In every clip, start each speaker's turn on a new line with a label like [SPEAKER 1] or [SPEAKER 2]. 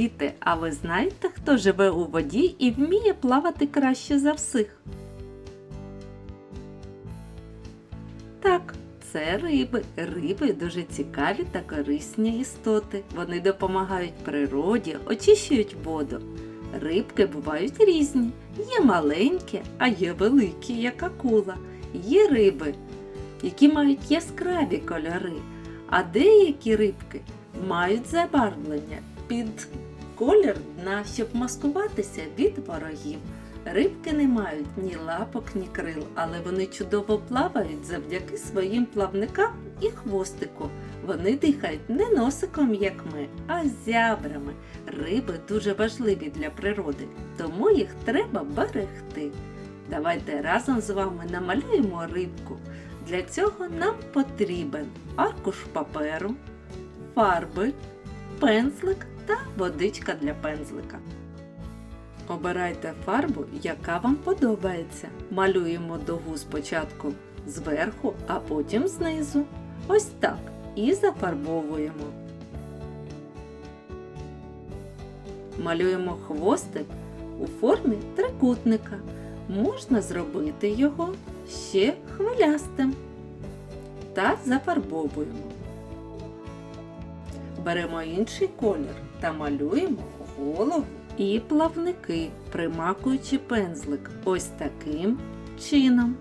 [SPEAKER 1] Діти, а ви знаєте, хто живе у воді і вміє плавати краще за всіх? Так, це риби. Риби дуже цікаві та корисні істоти. Вони допомагають природі, очищують воду. Рибки бувають різні. Є маленькі, а є великі, як акула. Є риби, які мають яскраві кольори, а деякі рибки мають забарвлення під колір дна, щоб маскуватися від ворогів. Рибки не мають ні лапок, ні крил, але вони чудово плавають завдяки своїм плавникам і хвостику. Вони дихають не носиком, як ми, а зябрами. Риби дуже важливі для природи, тому їх треба берегти. Давайте разом з вами намалюємо рибку. Для цього нам потрібен аркуш паперу, фарби, пензлик та водичка для пензлика. Обирайте фарбу, яка вам подобається. Малюємо дугу спочатку зверху, а потім знизу. Ось так. І зафарбовуємо. Малюємо хвостик у формі трикутника. Можна зробити його ще хвилястим. Та зафарбовуємо. Беремо інший колір та малюємо голову і плавники, примакуючи пензлик ось таким чином.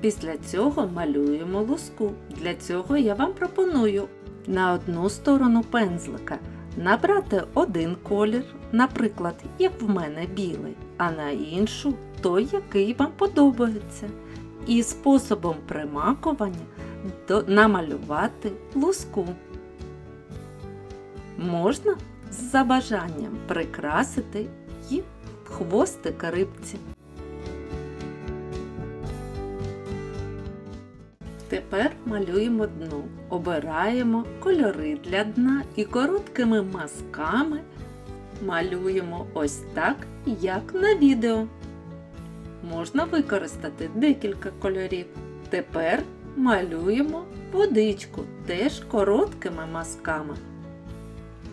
[SPEAKER 1] Після цього малюємо луску. Для цього я вам пропоную на одну сторону пензлика набрати один колір, наприклад, як в мене білий, а на іншу той, який вам подобається. І способом примакування намалювати луску. Можна за бажанням прикрасити і хвостик рибці. Тепер малюємо дно, обираємо кольори для дна і короткими мазками малюємо ось так, як на відео. Можна використати декілька кольорів. Тепер малюємо водичку теж короткими мазками.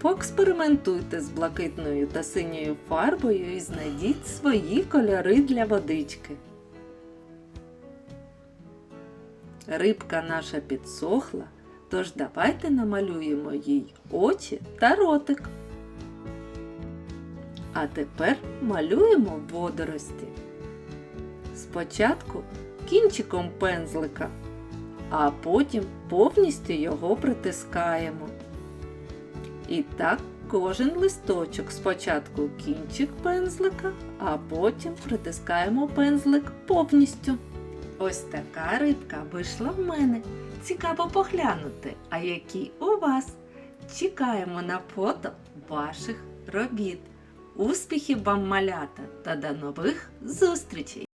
[SPEAKER 1] Поекспериментуйте з блакитною та синьою фарбою і знайдіть свої кольори для водички. Рибка наша підсохла, тож давайте намалюємо їй очі та ротик. А тепер малюємо водорості. Спочатку кінчиком пензлика, а потім повністю його притискаємо. І так кожен листочок спочатку кінчик пензлика, а потім притискаємо пензлик повністю. Ось така рибка вийшла в мене. Цікаво поглянути, а які у вас. Чекаємо на фото ваших робіт. Успіхів вам малята та до нових зустрічей!